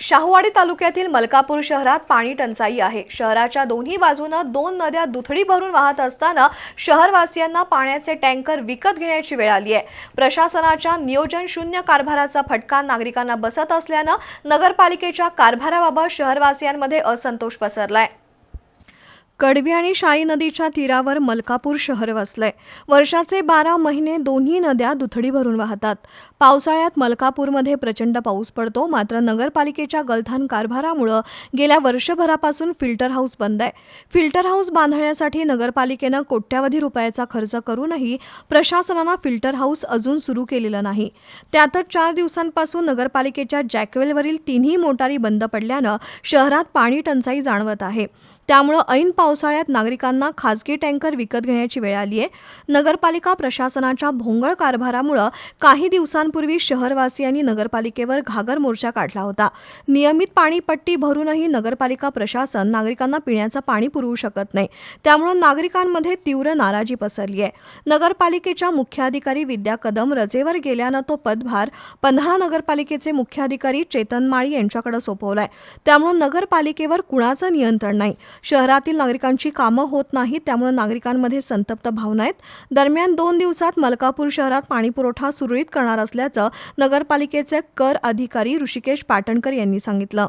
शाहूवाडी तालुक्यातील मलकापूर शहरात पाणी टंचाई आहे. शहराच्या दोन्ही बाजूनं दोन नद्या दुथडी भरून वाहत असताना शहरवासियांना पाण्याचे टँकर विकत घेण्याची वेळ आली आहे. प्रशासनाच्या नियोजन शून्य कारभाराचा फटका नागरिकांना बसत असल्यानं नगरपालिकेच्या कारभाराबाबत शहरवासियांमध्ये असंतोष पसरलाय. कडवी आणि शाई नदीच्या तीरावर मलकापूर शहर वसलंय. वर्षाचे बारा महिने दोन्ही नद्या दुथडी भरून वाहतात. पावसाळ्यात मलकापूरमध्ये प्रचंड पाऊस पडतो. मात्र नगरपालिकेच्या गलथान कारभारामुळं गेल्या वर्षभरापासून फिल्टर हाऊस बंद आहे. फिल्टर हाऊस बांधण्यासाठी नगरपालिकेनं कोट्यावधी रुपयाचा खर्च करूनही प्रशासनानं फिल्टर हाऊस अजून सुरू केलेलं नाही. त्यातच चार दिवसांपासून नगरपालिकेच्या जॅकवेलवरील तिन्ही मोटारी बंद पडल्यानं शहरात पाणी टंचाई जाणवत आहे. त्यामुळं ऐन पावसाळ्यात नागरिकांना खासगी टँकर विकत घेण्याची वेळ आली आहे. नगरपालिका प्रशासनाच्या भोंगळ कारभारामुळं काही दिवसांपूर्वी शहरवासियांनी नगरपालिकेवर घागर मोर्चा काढला होता. नियमित पाणीपट्टी भरूनही नगरपालिका प्रशासन नागरिकांना पिण्याचं पाणी पुरवू शकत नाही. त्यामुळं नागरिकांमध्ये तीव्र नाराजी पसरली आहे. नगरपालिकेच्या मुख्याधिकारी विद्या कदम रजेवर गेल्यानं तो पदभार पन्हाळा नगरपालिकेचे मुख्याधिकारी चेतन माळी यांच्याकडे सोपवलाय. त्यामुळं नगरपालिकेवर कुणाचं नियंत्रण नाही. शहरातील नागरिकांची कामं होत नाहीत त्यामुळे नागरिकांमध्ये संतप्त भावना आहेत. दरम्यान दोन दिवसात मलकापूर शहरात पाणीपुरवठा सुरळीत करणार असल्याचं नगरपालिकेचे कर अधिकारी ऋषिकेश पाटणकर यांनी सांगितलं.